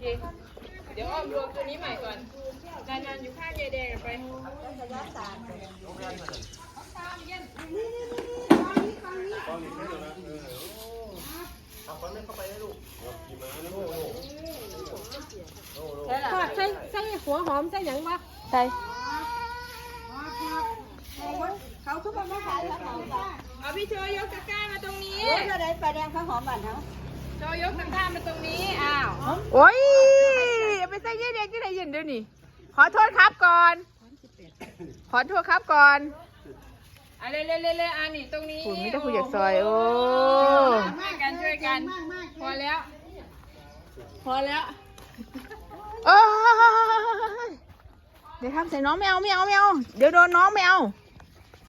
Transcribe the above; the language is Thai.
เค เดี๋ยวอ้อมรวมตัวนี้ใหม่ก่อนนานๆอยู่ข้างยายแดงไปทอดใส่ใส่หัวหอมใส่ยังวะใส่เขาคือมันไม่ขายแล้วเอาพี่โชยกตะกร้ามาตรงนี้ เดี๋ยวได้ปลาแดงข้าวหอมบ้านเขาโชยกตะกร้ามาตรงนี้ อ้าว โอ้ย ด็กที่ไหนยินเดี๋ยวนี้ขอโทษครับก่อน ขอโทษครับก่อนอะเร็วเร็วเร็วเร็วอะนี่ตรงนี้คุณไม่ได้คุยจากซอย โอ้ช่วยกันช่วยกัน พอแล้ว พอแล้วเอ้ยเดี๋ยวทำใส่น้องไม่เอาไม่เอาไม่เอาเดี๋ยวโดนน้องไม่เอาเ